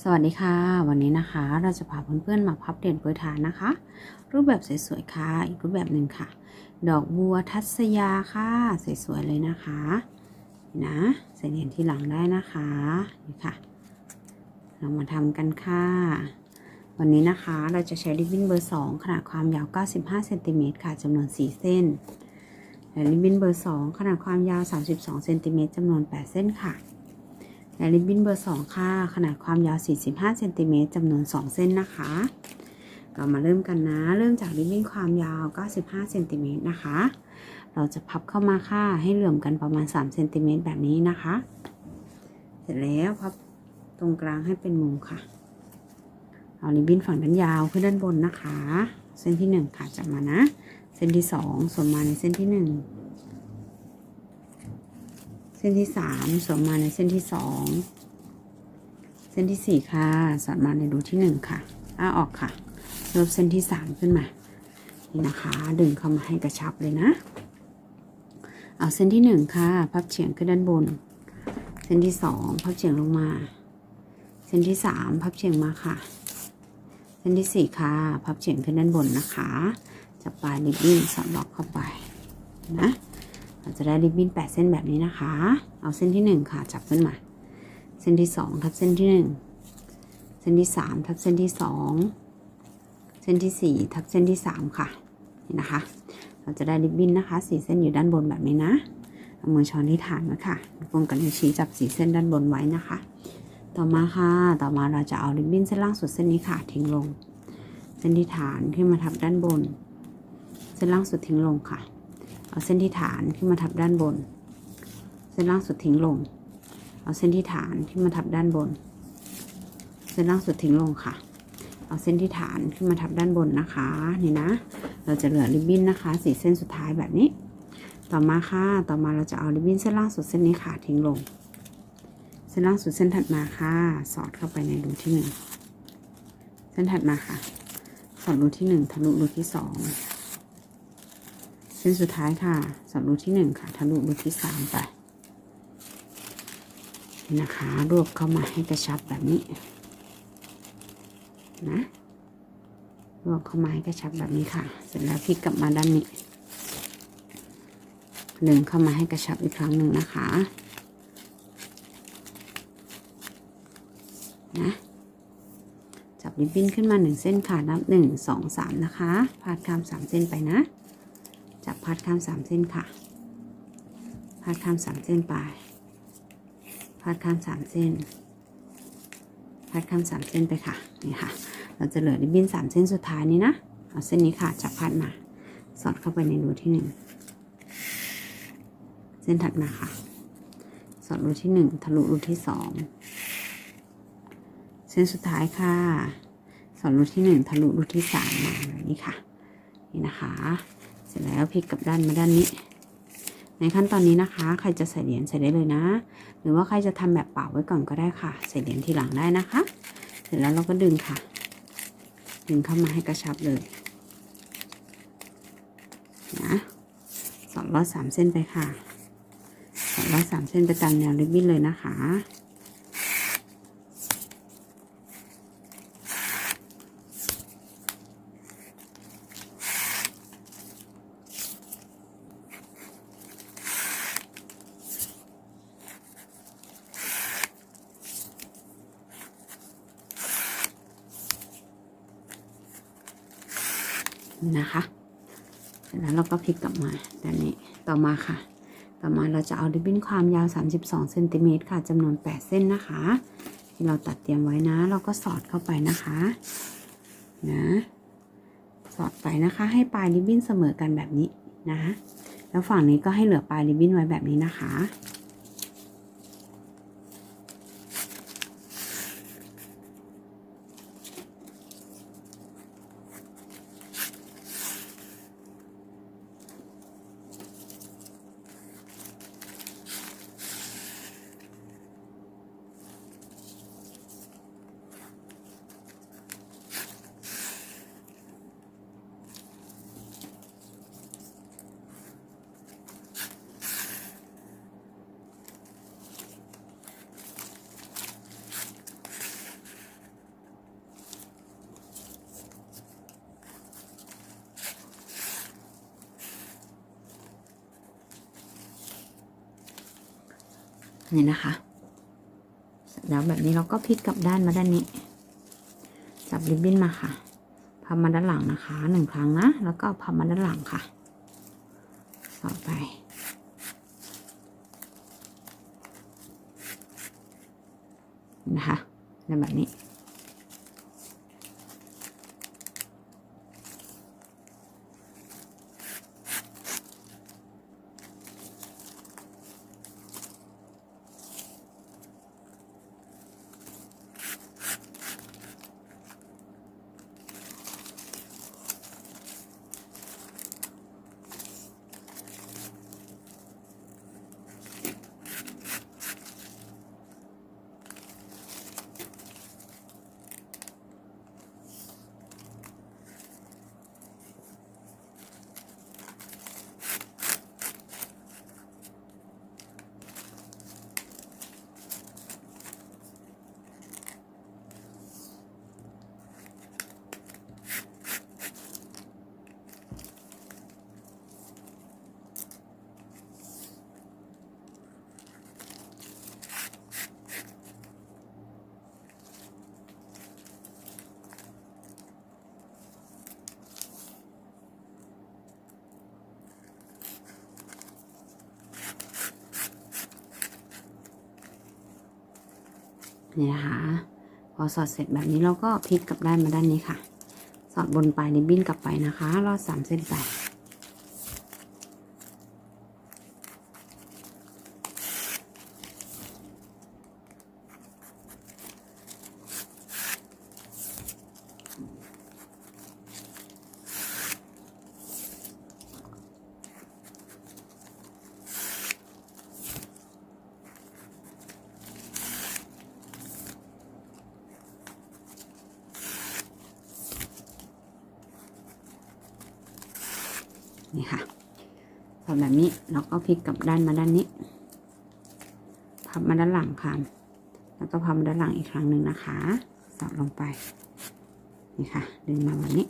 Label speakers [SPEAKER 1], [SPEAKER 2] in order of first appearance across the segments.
[SPEAKER 1] สวัสดีค่ะ วันนี้นะคะเราจะพาเพื่อนๆมาพับเหรียญโปรยทานนะคะ รูปแบบสวยๆค่ะ อีกรูปแบบหนึ่งค่ะ ดอกบัวทัศยาค่ะ สวยๆเลยนะคะนี่นะใส่เหรียญที่หลังได้นะคะนี่ค่ะ เรามาทำกันค่ะ วันนี้นะคะเราจะใช้ริบบิ้นเบอร์ 2 ขนาดความยาว 95เซนติเมตรค่ะจำนวน 4 เส้นและริบบิ้นเบอร์ 2 ขนาดความยาว 32เซนติเมตรจำนวน 8 เส้นค่ะ และริบบิ้นเบอร์ 2 ค่ะ ขนาดความยาว 45เซนติเมตรจำนวน 2 เส้นนะคะเรามาเริ่มกันนะ เริ่มจากริบบิ้นความยาว 95เซนติเมตรนะคะ เราจะพับเข้ามาค่ะ ให้เหลื่อมกันประมาณ3เซนติเมตรแบบนี้นะคะ เสร็จแล้วพับตรงกลางให้เป็นมุมค่ะ เอาริบบิ้นฝั่งด้านยาวขึ้นด้านบนนะคะ เส้นที่ 1 ค่ะจับมานะ เส้นที่ 2สวมมาในเส้นที่1เส้นที่3สวมมาในเส้นที่2เส้นที่4ค่ะ สอดมาในรูที่1ค่ะ อ้าออกค่ะลบเส้นที่3ขึ้นมา นี่นะคะ ดึงเข้ามาให้กระชับเลยนะ เอาเส้นที่1ค่ะ พับเฉียงขึ้นด้านบน เส้นที่2พับเฉียงลงมา เส้นที่3พับเฉียงมาค่ะ เส้นที่4ค่ะ พับเฉียงขึ้นด้านบนนะคะ จับปลายริบบิ้นสอดล็อกเข้าไปนะ เราจะได้ริบบิ้น8 เส้นแบบนี้นะคะ เอาเส้นที่ 1 ค่ะ จับขึ้นมา เส้นที่ 2 ทับเส้นที่ 1 เส้นที่ 3 ทับเส้นที่ 2 เส้นที่ 4 ทับเส้นที่ 3 ค่ะ นี่นะคะ เราจะได้ริบบิ้นนะคะสีเส้นอยู่ด้านบนแบบนี้นะเอามือช้อนที่ฐานไว้ค่ะกลมกับนิ้วชี้จับสีเส้นด้านบนไว้นะคะ ต่อมาค่ะ ต่อมาเราจะเอาริบบิ้นเส้นล่างสุดเส้นนี้ค่ะ ทิ้งลง เส้นที่ฐานขึ้นมาทับด้านบน เส้นล่างสุดทิ้งลงค่ะ เอาเส้นที่ฐานขึ้นมาทับด้านบน เส้นล่างสุดทิ้งลง เอาเส้นที่ฐานขึ้นมาทับด้านบน เส้นล่างสุดทิ้งลงค่ะ เอาเส้นที่ฐานขึ้นมาทับด้านบนนะคะ นี่นะ เราจะเหลือริบบิ้นนะคะสีเส้นสุดท้ายแบบนี้ ต่อมาค่ะ ต่อมาเราจะเอาริบบิ้นเส้นล่างสุดเส้นนี้ค่ะทิ้งลง เส้นล่างสุดเส้นถัดมาค่ะ สอดเข้าไปในรูที่หนึ่ง เส้นถัดมาค่ะ สอดรูที่หนึ่งทะลุรูที่สอง เส้นสุดท้ายค่ะสอดรูที่หนึ่งค่ะทะลุรูที่สามไป นะคะ รวบเข้ามาให้กระชับแบบนี้ นะ รวบเข้ามาให้กระชับแบบนี้ค่ะ เสร็จแล้วพลิกกลับมาด้านนี้ดึงเข้ามาให้กระชับอีกครั้งหนึ่งนะคะ นะจับริบบิ้นขึ้นมาหนึ่งเส้นค่ะ นับหนึ่งสองสามนะคะ พาดข้ามสามเส้นไปนะ จับพาดข้ามสามเส้นค่ะพาดข้ามสามเส้นไปพาดข้ามสามเส้นพาดข้ามสามเส้นไปค่ะ นี่ค่ะ เราจะเหลือริบบิ้นสามเส้นสุดท้ายนี้นะ เอาเส้นนี้ค่ะ จับพาดมา สอดเข้าไปในรูที่หนึ่ง เส้นถัดมาค่ะ สอดรูที่หนึ่งทะลุรูที่สอง เส้นสุดท้ายค่ะ สอดรูที่หนึ่งทะลุรูที่สามมาแบบนี้ค่ะ นี่นะคะ สร็จแล้วพลิกกลับด้านมาด้านนี้ ในขั้นตอนนี้นะคะ ใครจะใส่เหรียญใส่ได้เลยนะ หรือว่าใครจะทำแบบเปล่าไว้ก่อนก็ได้ค่ะ ใส่เหรียญทีหลังได้นะคะ เสร็จแล้วเราก็ดึงค่ะ ดึงเข้ามาให้กระชับเลยนะสองร้อยสามเส้นไปค่ะสองร้อยสามเส้นไปตามแนวริบบิ้นเลยนะคะ นะคะ เสร็จแล้วเราก็พลิกกลับมาด้านนี้ต่อมาค่ะ ต่อมาเราจะเอาริบบิ้นความยาว 32เซนติเมตรค่ะจำนวน 8 เส้นนะคะ ที่เราตัดเตรียมไว้นะ เราก็สอดเข้าไปนะคะนะสอดไปนะคะให้ปลายริบบิ้นเสมอกันแบบนี้นะ แล้วฝั่งนี้ก็ให้เหลือปลายริบบิ้นไว้แบบนี้นะคะ นี่นะคะแล้วแบบนี้เราก็พลิกกลับด้านมาด้านนี้ จับริบบิ้นมาค่ะพับมาด้านหลังนะคะหนึ่งครั้งนะ แล้วก็พับมาด้านหลังค่ะ ต่อไป นะคะแบบนี้ นี่นะคะพอสอดเสร็จแบบนี้เราก็พลิกกลับด้านมาด้านนี้ค่ะ สอดบนปลายริบบิ้นกลับไปนะคะรอดสามเส้นไป นี่ค่ะสอดแบบนี้เราก็พลิกกลับด้านมาด้านนี้ พับมาด้านหลังค่ะ แล้วก็พับมาด้านหลังอีกครั้งหนึ่งนะคะ สอดลงไป นี่ค่ะ ดึงมาแบบนี้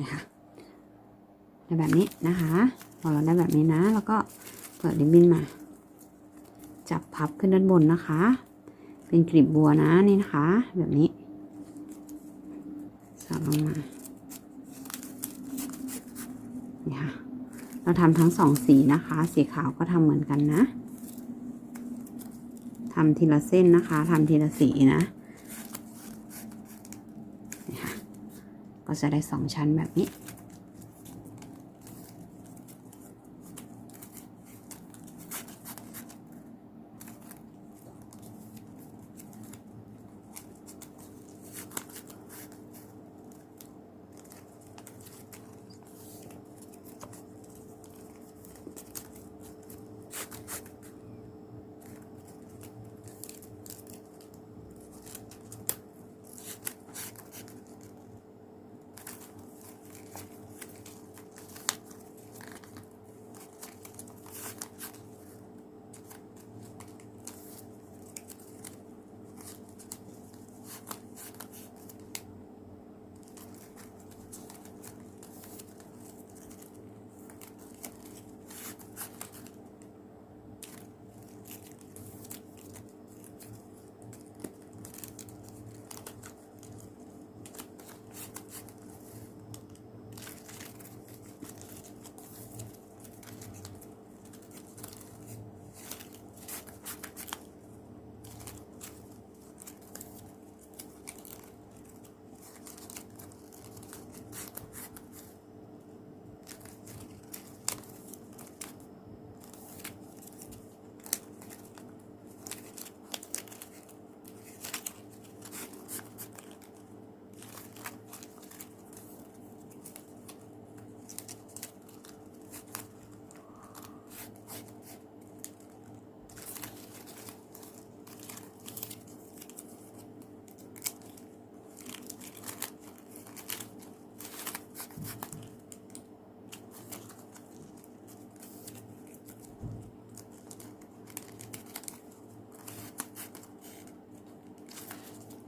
[SPEAKER 1] นี่ค่ะได้แบบนี้นะคะพอเราได้แบบนี้นะ แล้วก็เปิดริบบิ้นมา จับพับขึ้นด้านบนนะคะ เป็นกลีบบัวนะนี่นะคะ แบบนี้สอดลงมานี่ค่ะเราทำทั้งสองสีนะคะ สีขาวก็ทำเหมือนกันนะทำทีละเส้นนะคะทำทีละสีนะ นี่ค่ะ ก็จะได้สองชั้นแบบนี้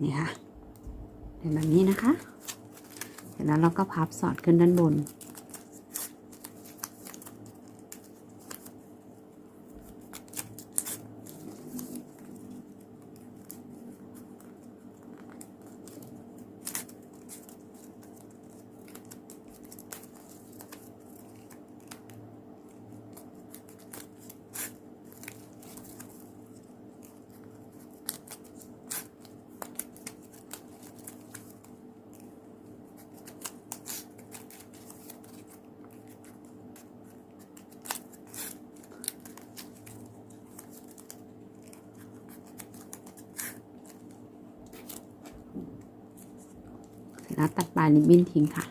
[SPEAKER 1] นี่ค่ะเป็นแบบนี้นะคะ เสร็จแล้วเราก็พับสอดขึ้นด้านบน แล้วตัดปลายริบบิ้นทิ้งค่ะ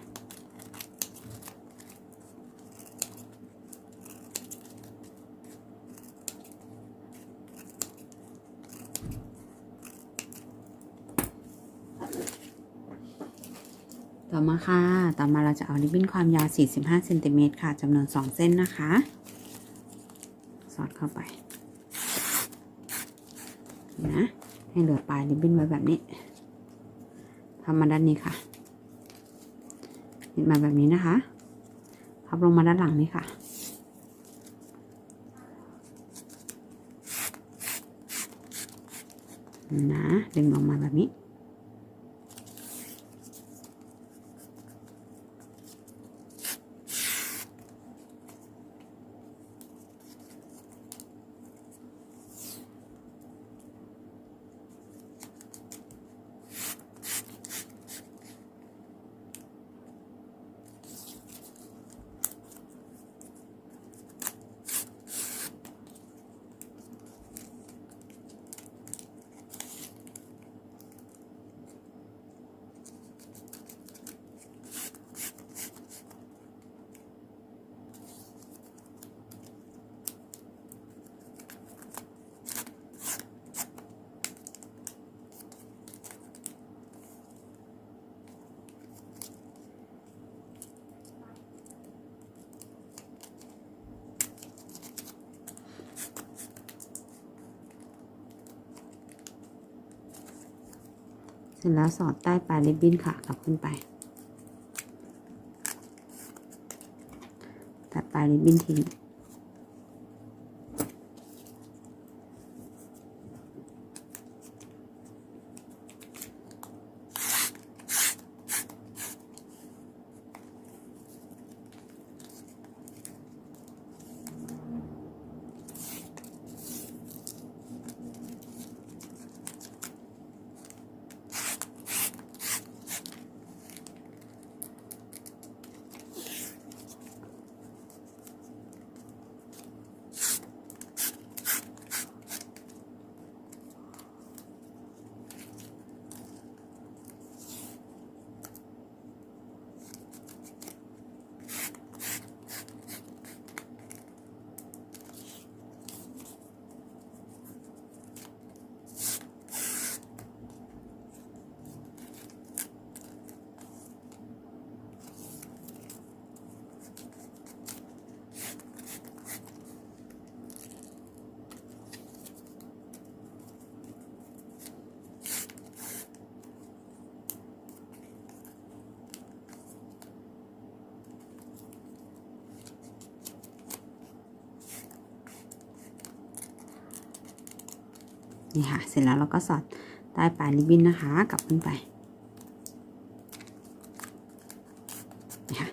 [SPEAKER 1] ต่อมาค่ะ ต่อมาเราจะเอาริบบิ้นความยาว 45เซนติเมตรค่ะจำนวน 2 เส้นนะคะ สอดเข้าไปนะให้เหลือปลายริบบิ้นไว้แบบนี้ทำมาด้านนี้ค่ะ นิดมาแบบนี้นะคะพับลงมาด้านหลังนี่ค่ะ นะดึงออกมาแบบนี้ เสร็จแล้วสอดใต้ปลายริบบิ้นค่ะกลับขึ้นไป ตัดปลายริบบิ้นทิ้ง นี่ค่ะ เสร็จแล้วเราก็สอดใต้ปลายริบบิ้นนะคะ กลับขึ้นไปนี่ค่ะ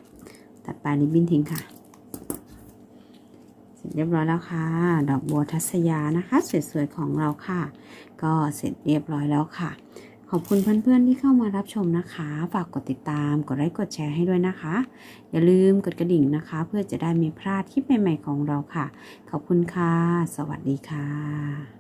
[SPEAKER 1] ตัดปลายริบบิ้นทิ้งค่ะ เสร็จเรียบร้อยแล้วค่ะ ดอกบัวทัศยานะคะ สวยๆของเราค่ะ ก็เสร็จเรียบร้อยแล้วค่ะ ขอบคุณเพื่อนๆที่เข้ามารับชมนะคะ ฝากกดติดตาม กดไลค์ กดแชร์ให้ด้วยนะคะ อย่าลืมกดกระดิ่งนะคะ เพื่อจะได้ไม่พลาดคลิปใหม่ๆของเราค่ะ ขอบคุณค่ะ สวัสดีค่ะ